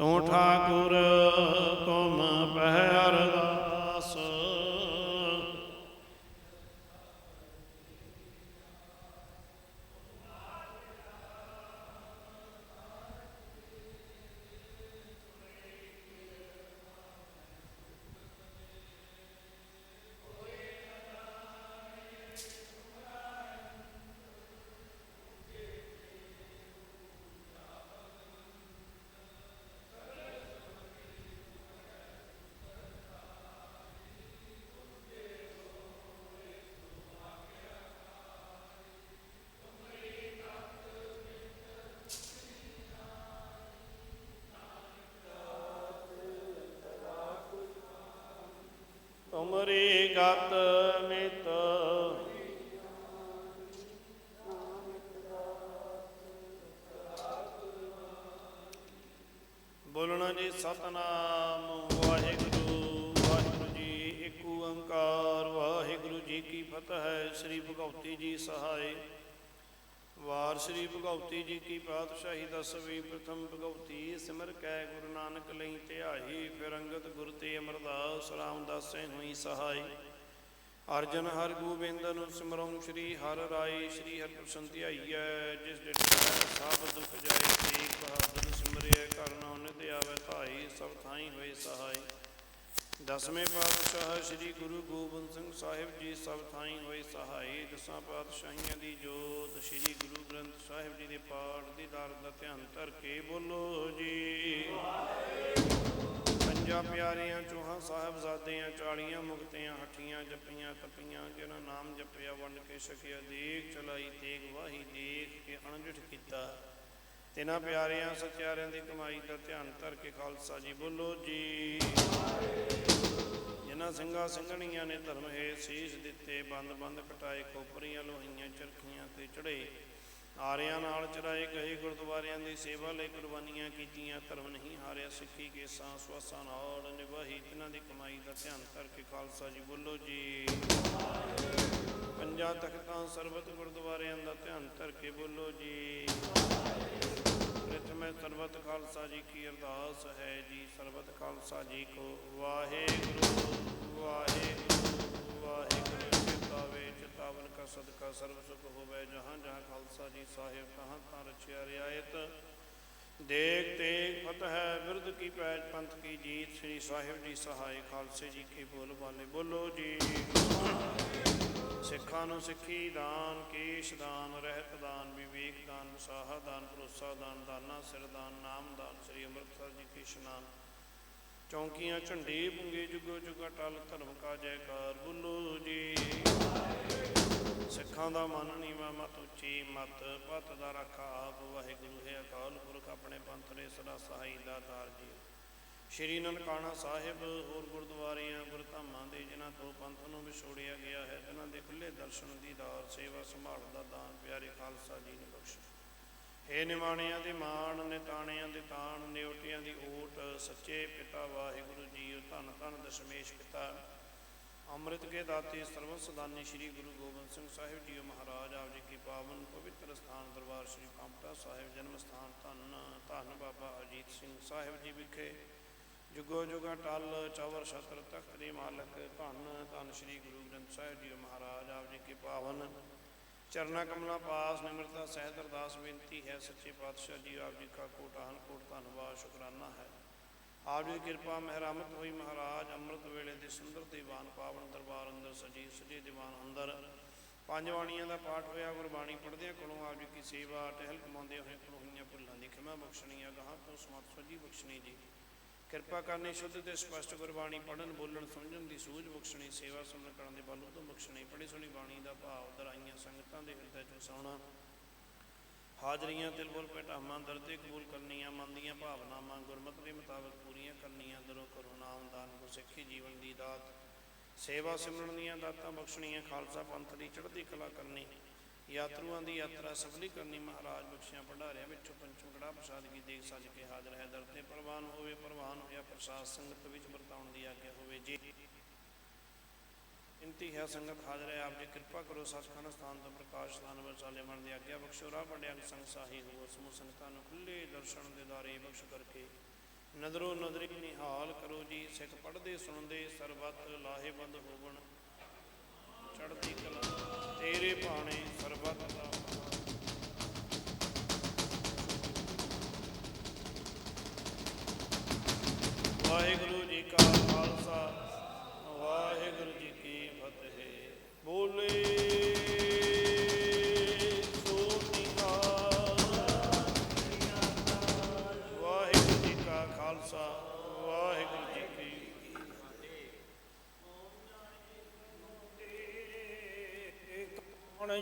ਤੂੰ ਠਾਕੁਰ ਤੁਮ ਗਤ ਮਿਤ। ਬੋਲਣਾ ਜੀ, ਸਤਨਾਮ। ਵਾਹਿਗੁਰੂ ਵਾਹਿਗੁਰੂ ਜੀ, ਇੱਕ ਓੰਕਾਰ। ਵਾਹਿਗੁਰੂ ਜੀ ਕੀ ਫਤਿਹ ਹੈ। ਸ੍ਰੀ ਭਗਉਤੀ ਜੀ ਸਹਾਇ ਵਾਰ ਸ੍ਰੀ ਭਗਉਤੀ ਜੀ ਕੀ ਪਾਤਸ਼ਾਹੀ ਦਸਵੀਂ, ਪ੍ਰਥਮ ਭਗਉਤੀ ਸਿਮਰ ਕੈ, ਗੁਰੂ ਨਾਨਕ ਲਈ ਧਿਆਈ, ਫਿਰ ਅੰਗਦ ਗੁਰ ਤੇ ਅਮਰਦਾਸ ਰਾਮਦਾਸੈ ਹੋਈ ਸਹਾਈ। ਅਰਜਨ ਹਰ ਗੋਬਿੰਦ ਨੂੰ ਸਿਮਰਉ, ਸ੍ਰੀ ਹਰ ਰਾਏ, ਸ੍ਰੀ ਹਰਿ ਪ੍ਰਸੰਨ ਧਿਆਈਐ, ਜਿਸ ਡਿਠੈ ਸਭ ਦੁਖ ਜਾਏ, ਤੇਗ ਬਹਾਦਰ ਸਿਮਰਿਐ ਕਰਨਾ ਨਿਤ ਆਵੈ ਧਾਈ ਸਭ ਥਾਈ ਹੋਏ ਸਹਾਈ ਦਸਵੇਂ ਪਾਤਸ਼ਾਹ ਸ੍ਰੀ ਗੁਰੂ ਗੋਬਿੰਦ ਸਿੰਘ ਸਾਹਿਬ ਜੀ, ਸਭ ਥਾਈ ਹੋਏ ਸਹਾਈ ਦਸਾਂ ਪਾਤਸ਼ਾਹੀਆਂ ਦੀ ਜੋਤ, ਸ੍ਰੀ ਗੁਰੂ ਗ੍ਰੰਥ ਸਾਹਿਬ ਜੀ ਦੇ ਪਾਠ ਦੀ ਦਰ ਦਾ ਧਿਆਨ ਧਰ ਕੇ ਬੋਲੋ ਜੀ। ਪੰਜਾਂ ਪਿਆਰਿਆਂ ਚੋਹਾਂ, ਸਾਹਿਬਜ਼ਾਦਿਆਂ, ਚਾਲੀਆਂ, ਮੁਕਤਿਆਂ, ਹੱਠੀਆਂ, ਜੱਪੀਆਂ, ਤਪੀਆਂ ਜਿਹਨਾਂ ਨਾਮ ਜਪਿਆ, ਵੰਡ ਕੇ ਛਕਿਆ ਦੇਖ ਚਲਾਈ ਤੇਗ ਵਾਹੀ, ਦੇਖ ਕੇ ਅਣਜਿਠ ਕੀਤਾ। ਤਿਨਾਂ ਪਿਆਰਿਆਂ, ਸਚਿਆਰਿਆਂ ਦੀ ਕਮਾਈ ਦਾ ਧਿਆਨ ਧਰ ਕੇ ਖਾਲਸਾ ਜੀ ਬੋਲੋ ਜੀ। ਜਿਨ੍ਹਾਂ ਸਿੰਘਾਂ ਸਿੰਘਣੀਆਂ ਨੇ ਧਰਮ ਹੈ ਸੀਸ ਦਿੱਤੇ ਬੰਦ ਬੰਦ ਕਟਾਏ, ਖੋਪਰੀਆਂ, ਲੋਹੀਆਂ, ਚਰਖੀਆਂ ਤੇ ਚੜੇ ਆਰਿਆਂ ਨਾਲ ਚਰਾਏ ਗਏ ਗੁਰਦੁਆਰਿਆਂ ਦੀ ਸੇਵਾ ਲਈ ਕੁਰਬਾਨੀਆਂ ਕੀਤੀਆਂ, ਧਰਮ ਨਹੀਂ ਹਾਰਿਆ, ਸਿੱਖੀ ਕੇ ਸਾਂ ਸਵਾਸਾਂ ਨਾਲ ਨਿਭਾਈ। ਤਿਨਾਂ ਦੀ ਕਮਾਈ ਦਾ ਧਿਆਨ ਕਰਕੇ ਖਾਲਸਾ ਜੀ ਬੋਲੋ ਜੀ। ਪੰਜਾਂ ਤਖਤਾਂ ਸਰਬਤ ਗੁਰਦੁਆਰਿਆਂ ਦਾ ਧਿਆਨ ਧਰ ਕੇ ਬੋਲੋ ਜੀ। ਪ੍ਰਥਮੇ ਸਰਬਤ ਖਾਲਸਾ ਜੀ ਕੀ ਅਰਦਾਸ ਹੈ ਜੀ, ਸਰਬਤ ਖਾਲਸਾ ਜੀ ਕੋ ਵਾਹਿਗੁਰੂ ਵਾਹਿਗੁਰੂ ਵਾਹਿਗੁਰੂ। ਚਿਤਾਵੇ ਚਿਤਾਵਨ ਕਾ ਸਦਕਾ ਸਰਬ ਸੁਖ ਹੋਵੇ, ਜਹਾਂ ਜਹਾਂ ਖਾਲਸਾ ਜੀ ਸਾਹਿਬ ਤਹਾਂ ਤਾਂ ਰਚਿਆ ਦੇਖ ਤੇਗ ਫਤਿਹ ਬਿਰਦ ਕੀ ਪੈਜ ਪੰਥ ਕੀ ਜੀਤ, ਸ੍ਰੀ ਸਾਹਿਬ ਜੀ ਸਹਾਇ ਖਾਲਸੇ ਜੀ ਕੀ ਬੋਲ ਬਾਲੇ ਬੋਲੋ ਜੀ, ਸਿੱਖਾਂ ਨੂੰ ਸਿੱਖੀ ਦਾਨ, ਕੇਸ਼ ਦਾਨ, ਰਹਿਤ ਦਾਨ, ਵਿਵੇਕ ਦਾਨ ਵਿਸਾਹਾ ਦਾਨ, ਭਰੋਸਾ ਦਾਨ, ਦਾਨਾ ਸਿਰ ਦਾਨ, ਨਾਮ ਦਾਨ, ਸ੍ਰੀ ਅੰਮ੍ਰਿਤਸਰ ਜੀ ਕੀ ਇਸ਼ਨਾਨ। ਚੌਂਕੀਆਂ ਝੰਡੇ ਪੁੰਗੇ ਜੁਗੋ ਜੁਗਾ ਟਲ ਧਰਮ ਕਾ ਜੈਕਾਰ ਬੁੱਲੋ ਜੀ। ਸਿੱਖਾਂ ਦਾ ਮਨ ਨੀਵਾ ਮਤ ਉੱਚੀ, ਮਤ ਪਤ ਦਾ ਰੱਖਾ ਆਪ। ਵਾਹਿਗੁਰੂ, ਹੈ ਅਕਾਲ ਪੁਰਖ, ਆਪਣੇ ਪੰਥ ਨੇ ਸਦਾ ਸਹਾਈ ਦਾਤਾਰ ਜੀ ਸ਼੍ਰੀ ਨਨਕਾਣਾ ਸਾਹਿਬ, ਹੋਰ ਗੁਰਦੁਆਰਿਆਂ, ਗੁਰਧਾਮਾਂ ਦੇ, ਜਿਨ੍ਹਾਂ ਤੋਂ ਪੰਥ ਨੂੰ ਵਿਛੋੜਿਆ ਗਿਆ ਹੈ, ਜਿਨ੍ਹਾਂ ਦੇ ਖੁੱਲੇ ਦਰਸ਼ਨ ਦੀ ਦਾਰ ਸੇਵਾ ਸੰਭਾਲ ਦਾ ਦਾਨ ਪਿਆਰੇ ਖਾਲਸਾ ਜੀ ਨੇ ਬਖਸ਼ਿਸ਼ ਹੇ ਨਿਮਾਣਿਆਂ ਦੇ ਮਾਣ, ਨਿਤਾਣਿਆਂ ਦੇ ਤਾਣ, ਨਿਉਟਿਆਂ ਦੀ ਓਟ ਸੱਚੇ ਪਿਤਾ ਵਾਹਿਗੁਰੂ ਜੀ ਧੰਨ ਧੰਨ ਦਸ਼ਮੇਸ਼ ਪਿਤਾ। ਅੰਮ੍ਰਿਤ ਕੇ ਦਾਤੇ ਸਰਵ ਸਦਾਨੀ ਸ੍ਰੀ ਗੁਰੂ ਗੋਬਿੰਦ ਸਿੰਘ ਸਾਹਿਬ ਜੀ ਮਹਾਰਾਜ, ਆਪ ਜੀ ਕੀ ਪਾਵਨ ਪਵਿੱਤਰ ਸਥਾਨ ਦਰਬਾਰ ਸ੍ਰੀ ਪਾਂਪਟਾ ਸਾਹਿਬ, ਜਨਮ ਸਥਾਨ ਧੰਨ ਧੰਨ ਬਾਬਾ ਅਜੀਤ ਸਿੰਘ ਸਾਹਿਬ ਜੀ ਵਿਖੇ। ਜੁਗੋ ਜੁਗਾ ਟਲ, ਚੌਵਰ ਛਤਰ ਤਖਤ ਦੇ ਮਾਲਕ, ਧੰਨ ਧੰਨ ਸ੍ਰੀ ਗੁਰੂ ਗ੍ਰੰਥ ਸਾਹਿਬ ਜੀ ਮਹਾਰਾਜ, ਆਪ ਜੀ ਕੀ ਪਾਵਨ ਚਰਨਾ ਕਮਲਾ ਪਾਸ ਨਿਮਰਤਾ ਸਹਿਤ ਅਰਦਾਸ ਬੇਨਤੀ ਹੈ। ਸੱਚੇ ਪਾਤਸ਼ਾਹ ਜੀ, ਆਪ ਜੀ ਕਾ ਕੋਟਾਨ ਕੋਟ ਧੰਨਵਾਦ, ਸ਼ੁਕਰਾਨਾ ਹੈ। ਆਪ ਜੀ ਦੀ ਕਿਰਪਾ ਮਹਿਰਾਮਤ ਹੋਈ ਮਹਾਰਾਜ, ਅੰਮ੍ਰਿਤ ਵੇਲੇ ਦੇ ਸੁੰਦਰ ਦੀਵਾਨ ਪਾਵਨ ਦਰਬਾਰ ਅੰਦਰ ਸਜੀ ਸਜੇ ਦੀਵਾਨ ਅੰਦਰ ਪੰਜ ਬਾਣੀਆਂ ਦਾ ਪਾਠ ਹੋਇਆ, ਗੁਰਬਾਣੀ ਪੜ੍ਹਦਿਆਂ ਕੋਲੋਂ ਆਪ ਜੀ ਕੀ ਸੇਵਾ, ਟਹਿਲ ਕਮਾਉਂਦੇ ਹੋਏ ਕੋਲੋਂ ਹੋਈਆਂ ਭੁੱਲਾਂ ਦੀ ਖਿਮਾ ਬਖਸ਼ਣੀ ਆ ਗਾਹਾਂ ਤੋਂ ਸਮਤ ਸਜੀ ਬਖਸ਼ਣੀ ਜੀ। ਕਿਰਪਾ ਕਰਨੀ ਸ਼ੁੱਧ ਤੇ ਸਪਸ਼ਟ ਗੁਰਬਾਣੀ ਪੜਨ ਬੋਲਣ, ਸਮਝਣ ਦੀ ਸੂਝ ਬਖਸ਼ਣੀ, ਸੇਵਾ ਸੁਣਨ ਕਰਨ ਦੇ ਬਲ ਤੋਂ ਬਖਸ਼ਣੀ। ਪੜੀ ਸੁਣੀ ਬਾਣੀ ਦਾ ਭਾਵ ਦਰਾਈਆਂ ਸੰਗਤਾਂ ਦੇ ਹਿਰਦੇ ਚ ਵਸਾਉਣਾ ਹਾਜ਼ਰੀਆਂ ਦਿਲ ਬੋਲ ਦਰ ਦਰਦੇ ਕਬੂਲ ਕਰਨੀਆਂ, ਮਨ ਦੀਆਂ ਭਾਵਨਾਵਾਂ, ਗੁਰਮਤਿ ਦੇ ਮੁਤਾਬਕ ਪੂਰੀਆਂ ਕਰਨੀਆਂ ਦਰੋ ਕਰੋ ਨਾਮ ਦਾਨ, ਗੁਰਸਿੱਖੀ ਜੀਵਨ ਦੀ ਦਾਤ। ਸੇਵਾ ਸਿਮਰਨ ਦੀਆਂ ਦਾਤਾਂ ਬਖਸ਼ਣੀਆਂ, ਖਾਲਸਾ ਪੰਥ ਦੀ ਚੜ੍ਹਦੀ ਕਲਾ ਕਰਨੀ। ਯਾਤਰੂਆਂ ਦੀ ਯਾਤਰਾ ਸਫਲੀ ਕਰਨੀ। ਮਹਾਰਾਜ ਬਖਸ਼ਿਆਂ ਭੰਡਾਰਿਆਂ ਵਿੱਚੋਂ ਪੰਚਮ ਗੜਾ ਪ੍ਰਸਾਦ ਕੀ ਦੇਖ ਸੱਜ ਕੇ ਹਾਜ਼ਰ ਹੈ। ਦਰ ਤੇ ਪ੍ਰਵਾਨ ਹੋਵੇ, ਪ੍ਰਵਾਨ ਹੋਇਆ ਪ੍ਰਸਾਦ ਸੰਗਤ ਵਿੱਚ ਵਰਤਾਉਣ ਦੀ ਆਗਿਆ ਹੋਵੇ। ਜੀ ਇੰਤੀ ਹੈ, ਸੰਗਤ ਹਾਜ਼ਰ ਹੈ। ਆਪ ਜੀ ਕਿਰਪਾ ਕਰੋ, ਸਤਖੰਡ ਸਥਾਨ ਤੋਂ ਪ੍ਰਕਾਸ਼ ਸਥਾਨ ਵਰਸਾਲੇ ਮਨ ਦੀ ਆਗਿਆ ਬਖਸ਼ੋ। ਰਾਹ ਵੰਡਿਆ ਸੰਗ ਸਾਹੀ ਹੋ ਸਮੂਹ ਸੰਗਤਾਂ ਨੂੰ ਖੁੱਲੇ ਦਰਸ਼ਨ ਦੇ ਦਾਰੇ ਬਖਸ਼ ਕਰਕੇ ਨਦਰੋ ਨਦਰੀ ਨਿਹਾਲ ਕਰੋ ਜੀ। ਸਿੱਖ ਪੜ੍ਹਦੇ, ਸੁਣਦੇ, ਸਰਬੱਤ ਲਾਹੇਵੰਦ ਹੋਵਣ। ਚੜ੍ਹਦੀ ਕਲਾ ਤੇਰੇ ਬਾਣੇ ਸਰਬਤ ਦਾ ਵਾਹਿਗੁਰੂ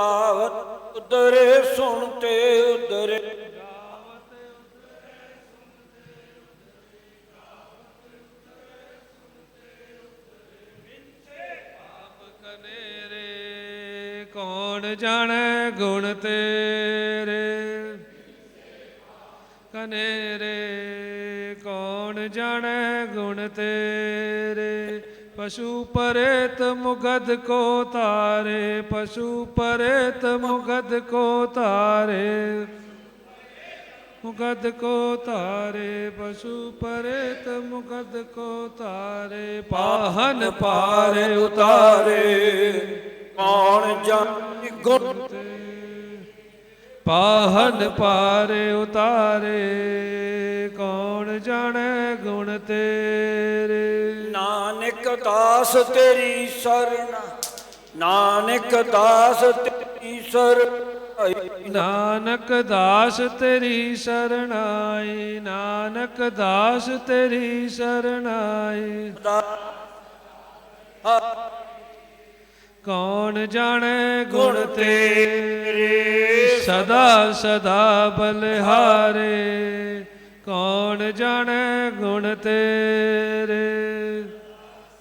ਗਾਵਤ ਉਦਰੇ ਸੁਣਤੇ ਉਦਰੇ ਕਨੇਰੇ ਕੌਣ ਜਾਣੈ ਗੁਣ ਤੇਰੇ? ਕਨੇਰੇ ਕੌਣ ਜਾਣੈ ਗੁਣ ਤੇਰੇ? ਪਸ਼ੂ ਪਰੇਤ ਮੁਗਦ ਕੋ ਤਾਰੇ ਪਸ਼ੂ ਪਰੇਤ ਮੁਗਦ ਕੋ ਤਾਰੇ ਮੁਗਦ ਕੋ ਤਾਰੇ ਪਸ਼ੂ ਪਰੇਤ ਮੁਗਦ ਕੋ ਤਾਰੇ ਪਾਹਨ ਪਾਰੇ ਉਤਾਰੇ। ਕੌਣ ਜਾਣੇ ਗੁਣ ਪਾਹਨ ਪਾਰੇ ਉਤਾਰੇ। ਕੌਣ ਜਾਣੈ ਗੁਣ ਤੇਰੇ? ਦਾਸ ਤੇਰੀ ਸਰਣ ਨਾਨਕ ਦਾਸ ਤੇਰੀ ਸਰਣ ਨਾਨਕ ਦਾਸ ਤੇਰੀ ਸਰਣਾਈ ਨਾਨਕ ਦਾਸ ਤੇਰੀ ਸਰਣਾਈ ਕੌਣ ਜਾਣੈ ਗੁਣ ਤੇਰੇ ਸਦਾ ਸਦਾ ਬਲਿਹਾਰੇ। ਕੌਣ ਜਾਣੈ ਗੁਣ ਤੇਰੇ?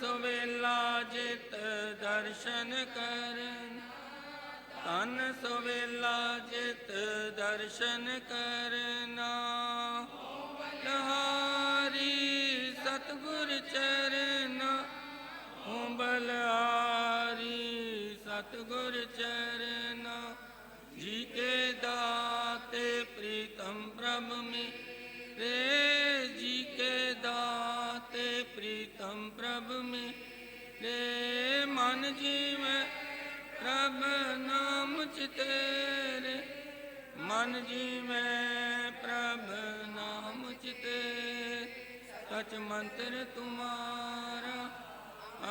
ਸੁਵੇਲਾ ਜਿਤ ਦਰਸ਼ਨ ਕਰਨ ਤਨ ਸੁਵੇਲਾ ਜਿਤ ਦਰਸ਼ਨ ਕਰ। ਮੇਰੇ ਮਨ ਜੀਵੈ, ਪ੍ਰਭ ਨਾਮ ਚਿਤੇਰੇ ਮਨ ਜੀਵੈ, ਪ੍ਰਭ ਨਾਮ ਚਿਤੇ ਸਚ ਮੰਤਰ ਤੁਮਾਰਾ,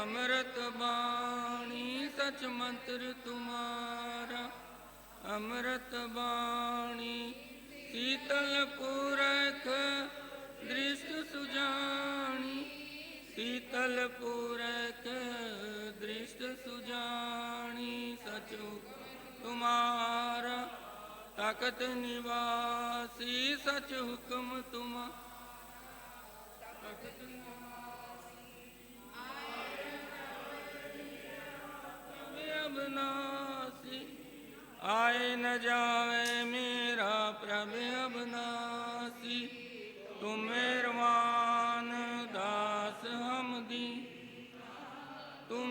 ਅੰਮ੍ਰਿਤ ਬਾਣੀ, ਸਚ ਮੰਤਰ ਤੁਮਾਰਾ, ਅੰਮ੍ਰਿਤ ਬਾਣੀ। ਸੀਤਲ ਪੁਰਖ, ਦ੍ਰਿਸ਼ਟ ਸੁਜਾਨੀ ਸੀਤਲ ਪੁਰਖ ਦ੍ਰਿਸ਼ਟ ਸੁਜਾਨੀ ਸਚੋ ਤੁਮਾਰਾ ਤਖਤ ਨਿਵਾਸੀ ਸਚ ਹੁਕਮ ਤੁਮਾ। ਤਖਤ ਅਬਨਾਸੀ ਆਏ ਨ ਜਾਵੇ ਮੇਰਾ ਪ੍ਰਭ। ਅਬਨਾਸੀ ਤੂੰ ਮਿਹਰਬਾਨ ਤੂੰ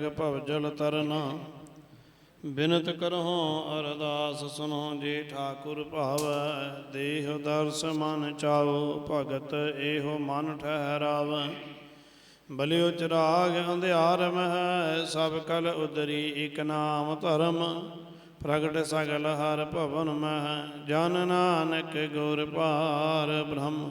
ਜੇ ਭਵ ਜਲ ਤਰਨਾ। ਬਿਨਤ ਕਰਹੁ ਅਰਦਾਸ ਸੁਨੋ ਜੀ ਠਾਕੁਰ ਭਾਵੈ। ਦੇਹ ਦਰਸ ਮਨ ਚਾਓ ਭਗਤ ਇਹੋ ਮਨ ਠਹਿਰਾਵੈ। ਬਲਿਓ ਚਰਾਗ ਅੰਧਿਆਰ ਮਹਿ, ਸਭ ਕਲ ਉਦਰੀ ਇਕ ਨਾਮ ਧਰਮ। ਪ੍ਰਗਟ ਸਗਲ ਹਰ ਭਵਨ ਮਹਿ, ਜਨ ਨਾਨਕ ਗੁਰ ਪਾਰ ਬ੍ਰਹਮ।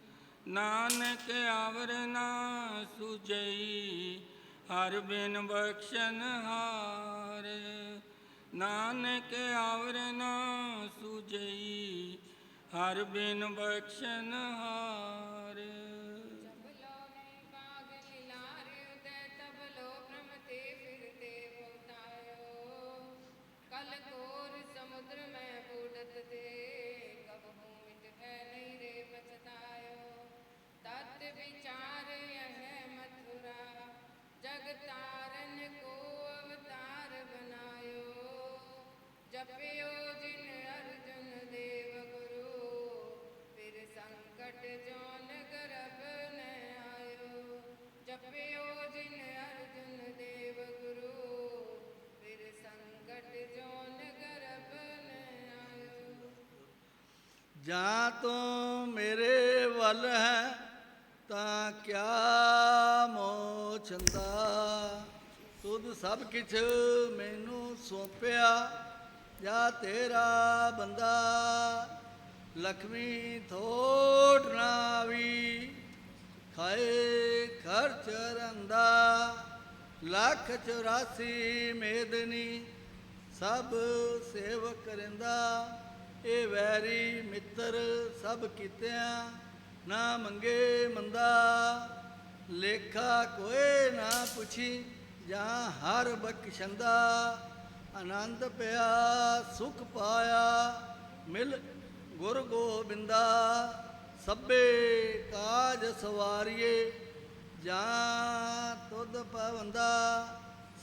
ਨਾਨਕ ਆਵਰ ਨਾ ਸੁਜਈ, ਹਰ ਬਿਨ ਬਖਸ਼ਨ ਹਾਰ। ਨਾਨਕ ਆਵਰ ਨਾ ਸੁਜਈ, ਹਰ ਬਿਨ ਬਖਸ਼ਨ ਹਾਰ। ਜਾਂ ਤੂੰ ਮੇਰੇ ਵੱਲ ਹੈ, ਤਾਂ ਕਿਆ ਮੋਚੰਦਾ ਤੁਧ ਸਭ ਕਿਛ ਮੈਨੂੰ ਸੌਂਪਿਆ, ਜਾਂ ਤੇਰਾ ਬੰਦਾ? ਲਖਮੀ ਥੋੜ ਨਾ ਵੀ ਖਾਏ ਖਰਚ ਰੰਦਾ। ਲੱਖ 84 ਮੇਦਨੀ ਸਭ ਸੇਵਕ ਕਰਿੰਦਾ ਇਹ ਵੈਰੀ ਮਿੱਤਰ ਸਭ ਕੀਤਿਆਂ ਨਾ ਮੰਗੇ ਮੰਦਾ, ਲੇਖਾ ਕੋਏ ਨਾ ਪੁੱਛੀ, ਜਾਂ ਹਰ ਬਖਸ਼ੰਦਾ ਆਨੰਦ ਪਿਆ, ਸੁਖ ਪਾਇਆ, ਮਿਲ ਗੁਰ ਗੋਬਿੰਦਾ, ਸਭੇ ਕਾਜ ਸਵਾਰੀਏ, ਜਾਂ ਤੁਧ ਪਵੰਦਾ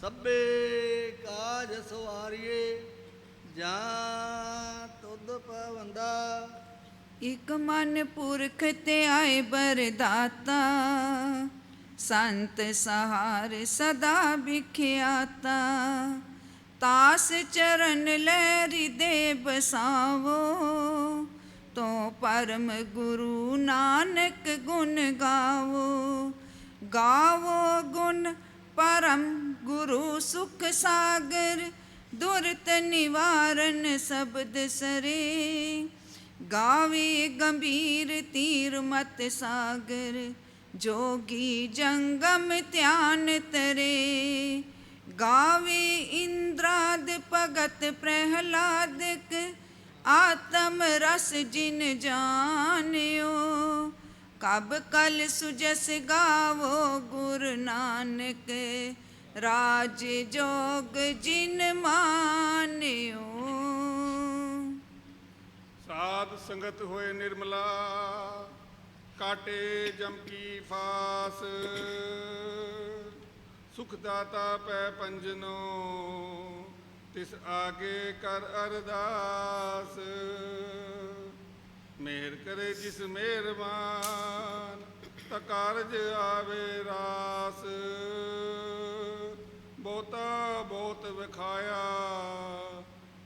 ਸਭੇ ਕਾਜ ਸਵਾਰੀਏ। ਜਾਂ ਤੁਧ ਪਵੰਦਾ। ਇਕ ਮਨ ਪੁਰਖ ਤੇ ਆਏ ਬਰਦਾਤਾ, ਸੰਤ ਸਹਾਰ ਸਦਾ ਵਿਖਿਆਤਾ। ਤਾਸ ਚਰਨ ਲਹਿਰੀ ਹਿਰਦੇ ਬਸਾਵੋ, ਤੋ ਪਰਮ ਗੁਰੂ ਨਾਨਕ ਗੁਣ ਗਾਵੋ। ਗਾਵੋ ਗੁਣ ਪਰਮ ਗੁਰੂ ਸੁਖ ਸਾਗਰ ਦੁਰਤ ਨਿਵਾਰਨ ਸ਼ਬਦ ਸਰੇ। ਗਾਵੇ ਗੰਭੀਰ ਤੀਰ ਮਤ ਸਾਗਰ, ਜੋਗੀ ਜੰਗਮ ਧਿਆਨ ਤਰੇ। ਗਾਵੇ ਇੰਦਰਾਦ ਭਗਤ ਪ੍ਰਹਿਲਾਦਕ, ਆਤਮ ਰਸ ਜਿਨ ਜਾਣਿਓ। ਕਬ ਕਲ ਸੁਜਸ ਗਾਵੋ ਗੁਰ ਨਾਨਕ ਰਾਜ ਜੋਗ ਜਿਨ ਮਾਨਿਓ। ਸਾਧ ਸੰਗਤ ਹੋਏ ਨਿਰਮਲਾ, ਕਾਟੇ ਜਮਕੀ ਫਾਸ। ਸੁਖ ਦਾਤਾ ਪੈ ਪੰਜਨੋ, ਤਿਸ ਆਗੇ ਕਰ ਅਰਦਾਸ। ਮਿਹਰ ਕਰੇ ਜਿਸ ਮਿਹਰਬਾਨ, ਤਾ ਕਾਰਜ ਆਵੇ ਰਾਸ। ਬਹੁਤਾ ਬਹੁਤ ਵਿਖਾਇਆ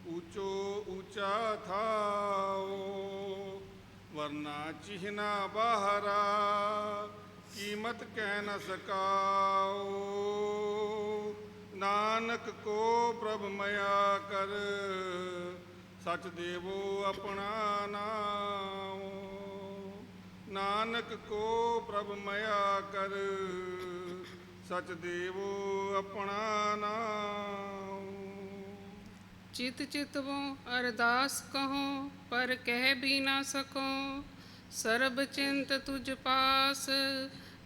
ਊਚੋ ਊਚਾ ਥਾਓ। ਵਰਨਾ ਚਿਹਨਾ ਬਾਹਰਾ, ਕੀਮਤ ਕਹਿ ਨ ਸਕਾਓ। ਨਾਨਕ ਕੋ ਪ੍ਰਭ ਮਇਆ ਕਰ, ਸਚ ਦੇਵੋ ਆਪਣਾ ਨਾਮ। ਨਾਨਕ ਕੋ ਪ੍ਰਭ ਮਇਆ ਕਰ ਸਚਦੇਵ ਆਪਣਾ ਨਾਮ। ਚਿਤ ਚਿਤਵੋ ਅਰਦਾਸ ਕਹੋ, ਪਰ ਕਹਿ ਵੀ ਨਾ ਸਕੋ। ਸਰਬ ਚਿੰਤ ਤੁਜ ਪਾਸ,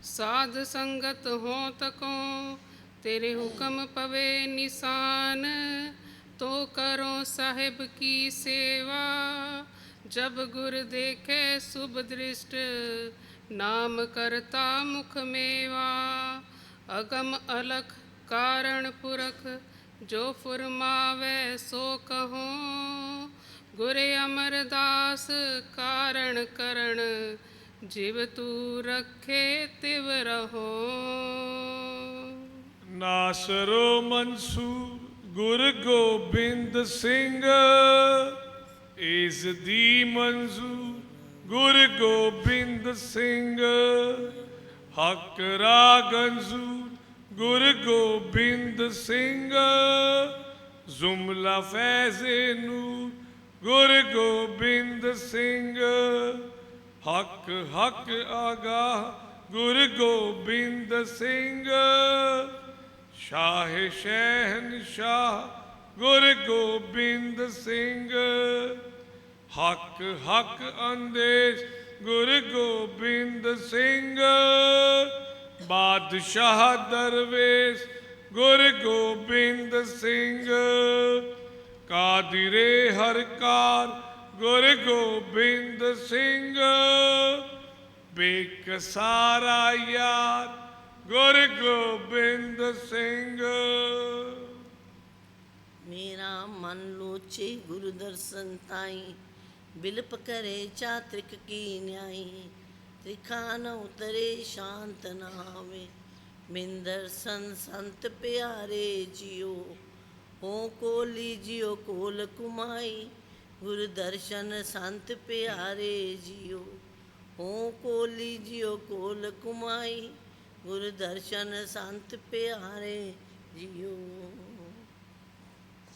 ਸਾਧ ਸੰਗਤ ਹੋ ਤਕੋ। ਤੇਰੇ ਹੁਕਮ ਪਵੇ ਨਿਸ਼ਾਨ, ਤੋ ਕਰੋ ਸਾਹਿਬ ਕੀ ਸੇਵਾ। ਜਬ ਗੁਰ ਦੇਖੇ ਸੁਭ ਦ੍ਰਿਸ਼ਟ, ਨਾਮ ਕਰਤਾ ਮੁਖ ਮੇਵਾ। ਅਗਮ ਅਲਖ ਕਾਰਣ ਪੁਰਖ, ਜੋ ਫੁਰਮਾਵੇ ਸੋ ਕਹੋ। ਗੁਰ ਅਮਰਦਾਸ ਕਾਰਣ ਕਰਣ ਜਿਵ ਤੂ ਰਖੇ ਤਿਵ ਰਹੋ। ਨਾਸਰੋ ਮਨਸੂਰ ਗੁਰ ਗੋਬਿੰਦ ਸਿੰਘ, ਇਸ ਦੀ ਮਨਜ਼ੂਰ ਗੁਰ ਗੋਬਿੰਦ ਸਿੰਘ। ਹਕ ਰਾਗਨਜ਼ੂਰ ਗੁਰ ਗੋਬਿੰਦ ਸਿੰਘ, ਜ਼ੁਮਲਾ ਫੈਜ਼ੇ ਨੂਰ ਗੁਰ ਗੋਬਿੰਦ ਸਿੰਘ। ਹੱਕ ਹੱਕ ਆਗਾ ਗੁਰ ਗੋਬਿੰਦ ਸਿੰਘ। ਸ਼ਾਹ ਸ਼ਹਿਨਸ਼ਾਹ ਗੁਰ ਗੋਬਿੰਦ ਸਿੰਘ। ਹੱਕ ਹੱਕ ਅੰਦੇਸ਼ ਗੁਰ ਗੋਬਿੰਦ ਸਿੰਘ। ਬਾਦਸ਼ਾਹ ਦਰਵੇਸ਼ ਗੁਰ ਗੋਬਿੰਦ ਸਿੰਘ। ਕਾਦਿਰੇ ਹਰਕਾਰ ਗੁਰ ਗੋਬਿੰਦ ਸਿੰਘ। ਬੇਕਸਾਰਾ ਯਾਰ ਗੁਰ ਗੋਬਿੰਦ ਸਿੰਘ। ਮੇਰਾ ਮਨ ਲੋਚੇ ਗੁਰੂ ਦਰਸ਼ਨ ਤਾਈ, ਬਿਲਪ ਕਰੇ ਚਾਤ੍ਰਿਕ ਕੀ ਨਿਆਈ। ਤ੍ਰਿਖਾ ਨ ਉਤਰੇ, ਸ਼ਾਂਤ ਨਾ ਆਵੇ। ਮਿਨ ਦਰਸ਼ਨ ਸੰਤ ਪਿਆਰੇ ਜਿਉ ਹੋ ਕੋਲੀ ਜਿਉ ਕੋਲ ਕੁਮਾਈ। ਗੁਰ ਦਰਸ਼ਨ ਸੰਤ ਪਿਆਰੇ ਜਿਉ ਹੋ ਕੋਲੀ ਜਿਉ ਕੋਲ ਕੁਮਾਈ। ਗੁਰ ਦਰਸ਼ਨ ਸੰਤ ਪਿਆਰੇ ਜਿਉ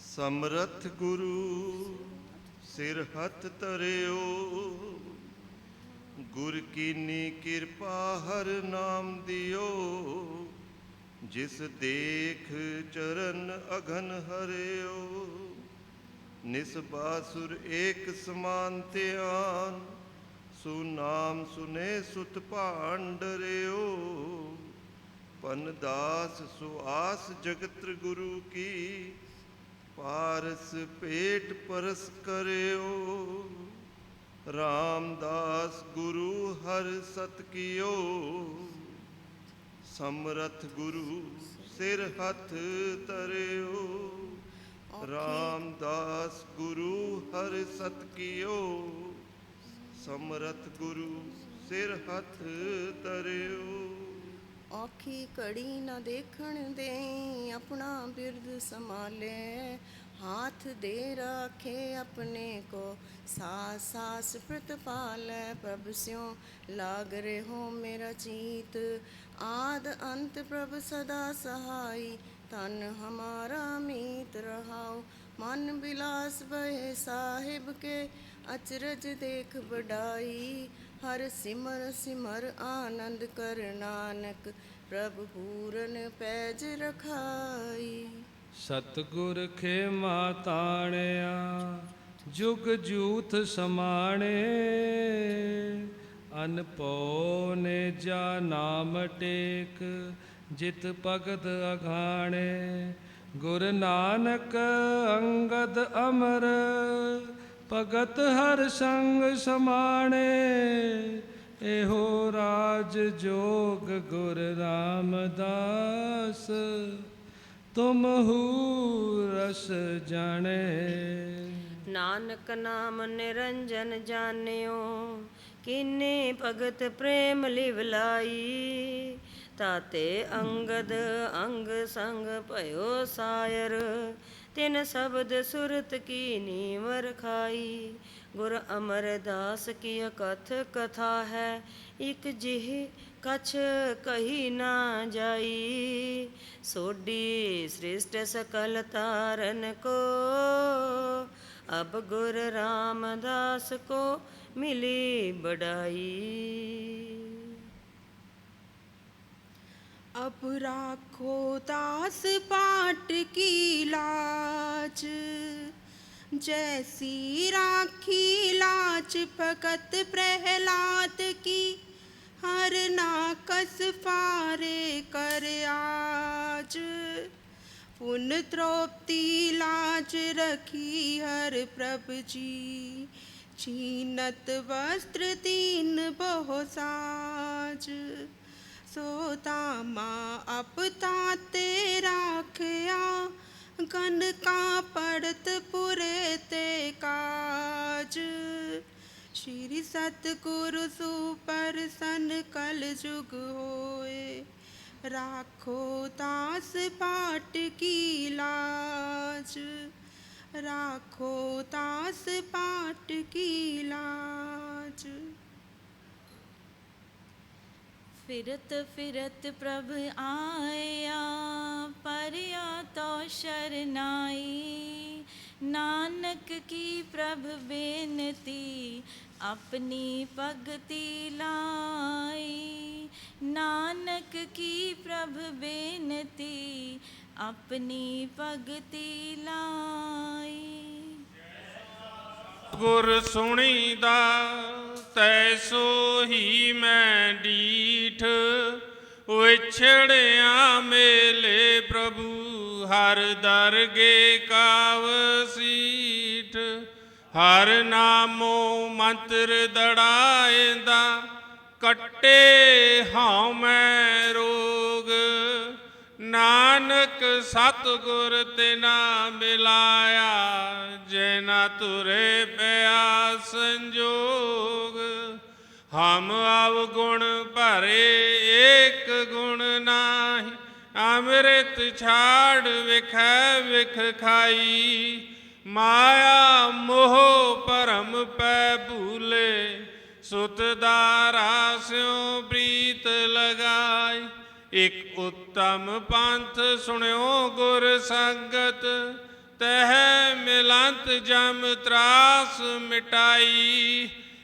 ਸਮਰਥ ਗੁਰੂ ਸਿਰ ਹੱਥ ਧਰਿਓ। ਗੁਰ ਕੀਨੀ ਕਿਰਪਾ ਹਰ ਨਾਮ ਦਿਓ, ਜਿਸ ਦੇਖ ਚਰਨ ਅਗਨ ਹਰਿਓ। ਨਿਸਬਾਸੁਰ ਏਕ ਸਮਾਨ ਧਿਆਨ, ਸੋ ਨਾਮ ਸੁਨੇ ਸੁਤ ਭਾਂਡਰਿਓ ਪਨ ਦਾਸ ਸੁਆਸ ਜਗਤ ਗੁਰੂ ਕੀ, ਪਾਰਸ ਪੇਟ ਪਰਸ ਕਰਿਓ। ਰਾਮਦਾਸ ਗੁਰੂ ਹਰ ਸਤ ਕੀਓ, ਸਮਰਥ ਗੁਰੂ ਸਿਰ ਹੱਥ ਧਰਿਓ। ਰਾਮਦਾਸ ਗੁਰੂ ਹਰ ਸਤ ਕੀਓ, ਸਮਰਥ ਗੁਰੂ ਸਿਰ ਹੱਥ ਧਰਿਓ। ਔਖੀ ਘੜੀ ਨਾ ਦੇਖਣ ਦੇ ਆਪਣਾ ਬਿਰਦ ਸੰਭਾਲੇ। हाथ दे रखे अपने को सास सास प्रतिपाल प्रभ स्यों लाग रे हो मेरा चीत आद अंत प्रभ सदा सहाय तन हमारा मीत रहाओ मन बिलास बहे साहिब के अचरज देख बड़ाई हर सिमर सिमर आनंद कर नानक प्रभ पूरन पैज रखाई ਸਤਗੁਰ ਖੇਮਾ ਤਾਣਿਆ, ਜੁਗ ਜੂਥ ਸਮਾਣੇ। ਅਨਪੋ ਨੇ ਜਾ ਨਾਮ ਟੇਕ, ਜਿਤ ਭਗਤ ਅਘਾਣੇ। ਗੁਰ ਨਾਨਕ ਅੰਗਦ ਅਮਰ, ਭਗਤ ਹਰ ਸੰਗ ਸਮਾਣੇ। ਇਹੋ ਰਾਜ ਜੋਗ ਗੁਰ ਰਾਮਦਾਸ। ਤੁਮ ਹੂ ਰਸ ਜਾਣੇ। ਨਾਨਕ ਨਾਮ ਨਿਰੰਜਨ ਜਾਣਿਓ, ਕਿਨੇ ਭਗਤ ਪ੍ਰੇਮ ਲਿਵਲਾਈ ਤਾਤੇ ਅੰਗਦ ਅੰਗ ਸੰਗ ਭਇਓ ਸਾਇਰ, ਤਿਨ ਸ਼ਬਦ ਸੁਰਤ ਕੀ ਨੀਵਰ ਖਾਈ? ਗੁਰ ਅਮਰਦਾਸ ਕੀ ਕਥ ਕਥਾ ਹੈ, ਇਕ ਜਿਹ ਕਛ ਕਹੀ ਨਾ ਜਾਈ। ਸੋਢੀ ਸ੍ਰਿਸ਼ਟ ਸਕਲ ਤਾਰਨ ਕੋ, ਅਬ ਗੁਰ ਰਾਮਦਾਸ ਕੋ ਮਿਲੀ ਬੜਾਈ ਅਬ ਰਾਖੋ ਦਾਸ ਪਾਟ ਕੀ ਲਾਚ जैसी राखी लाच भगत प्रहलाद की हर नाकस फारे कर आज पुन द्रौपदी लाज रखी हर प्रभ जी छीनत वस्त्र तीन बहु साज सो दामा अब ताते राखया ਰਾਖਿਆ ਗਨ ਕਾ ਪੜਤ ਪੁਰੇ ਤੇ ਕਾਜ। ਸ਼੍ਰੀ ਸਤਿਗੁਰੂ ਸੁਪਰਸਨ ਕਲ ਜੁਗ ਹੋਏ। ਰਾਖੋ ਦਾਸ ਪਾਟ ਕੀ ਲਾਜ। ਰਾਖੋ ਦਾਸ ਪਾਟ ਕੀ ਲਾਜ। ਫਿਰਤ ਫਿਰਤ ਪ੍ਰਭ ਆਇਆ। ਪਰਿਆ ਤੋ ਸ਼ਰਨਾਈ। ਨਾਨਕ ਕੀ ਪ੍ਰਭ ਬੇਨਤੀ, ਆਪਣੀ ਭਗਤੀ ਲਾਈ। ਨਾਨਕ ਕੀ ਪ੍ਰਭ ਬੇਨਤੀ, ਆਪਣੀ ਭਗਤੀ ਲਾਈ। ਗੁਰ ਸੁਣੀ ਦਾ ਤੈਸੋ ਹੀ ਮੈਂ ਡੀਠ। ਵਿਛੜਿਆ ਮੇਲੇ ਪ੍ਰਭੂ, ਹਰ ਦਰਗੇ ਕਾਵ ਸੀਠ। ਹਰ ਨਾਮੋ ਮੰਤਰ ਦੜਾਏਂਦਾ, ਕੱਟੇ ਹਉ ਮੈਂ ਰੋਗ। ਨਾਨਕ ਸਤਿਗੁਰ ਤੇ ਨਾ ਮਿਲਾਇਆ ਜੇ ਤੁਰੇ ਪਿਆ ਸੰਜੋਗ। ਹਮ ਆਵ ਗੁਣ ਭਰੇ ਏਕ ਗੁਣ ਨਾਹੀ, ਅੰਮ੍ਰਿਤ ਛਾੜ ਵਿਖੈ ਵਿਖ ਖਾਈ। ਮਾਇਆ ਮੋਹ ਭਰਮ ਪੈ ਭੂਲੇ, ਸੁਤ ਦਾਰਾ ਸਿਉ ਪ੍ਰੀਤ ਲਗਾਈ। ਇਕ ਉੱਤਮ ਪੰਥ ਸੁਣਿਓ ਗੁਰ ਸੰਗਤ, ਤਹਿ ਮਿਲੰਤ ਜਮ ਤਰਾਸ ਮਿਟਾਈ।